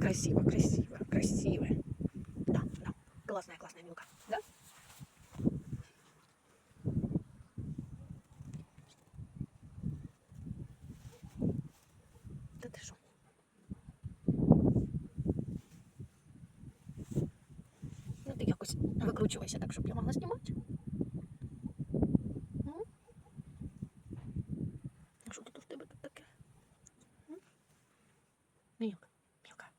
Красиво, красиво, красиво. Да, да. Классная, классная милка. Да? Та ти що? Ну ти якось викручувайся так, щоб я могла знімати. М? А що тут у тебе тут таке? М? Мілка, мілка.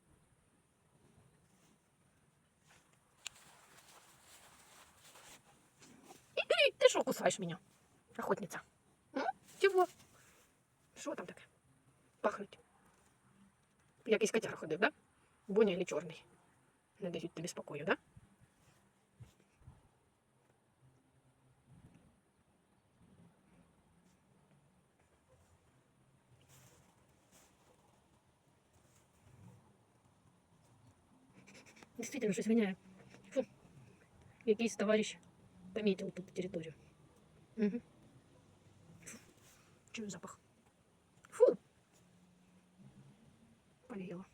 Эй, ты что кусаешь меня, охотница? М? Чего? Що там таке? Пахнуть. Якийсь котяра ходив, да? Боня или чорний? Не дають тобі спокою, да? Действительно, щось воняє. Фу. Якийсь товарищ пометил тут территорию. Угу. Фу. Чую запах. Фу. Повеяло.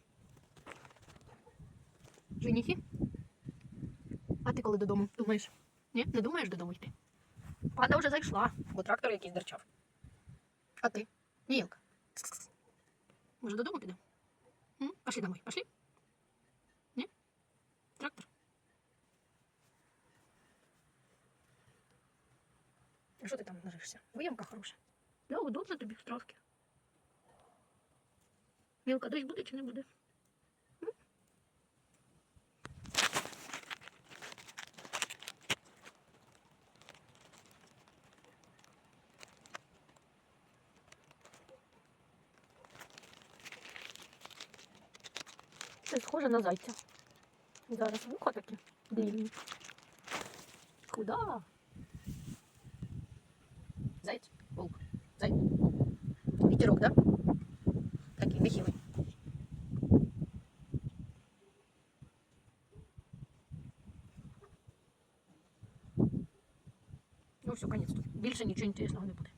Женихи? А ти коли додому думаєш? Ні, не думаєш додому йти? Панда вже зайшла, бо трактор якийсь дерчав. А ти? Ніяк. Може додому підемо? М? Пошли домой, пошли? А що ти там нажишся? Виямка хороша. Я удобно тобі в травки. Мілка, дощ буде чи не буде? М? Це схоже на зайця. Зараз вуха такі длинні. Куда? Заяц? Волк. Заяц? Ветерок, да? Такий нехилий. Ну все, конец тут. Більше нічого інтересного не буде.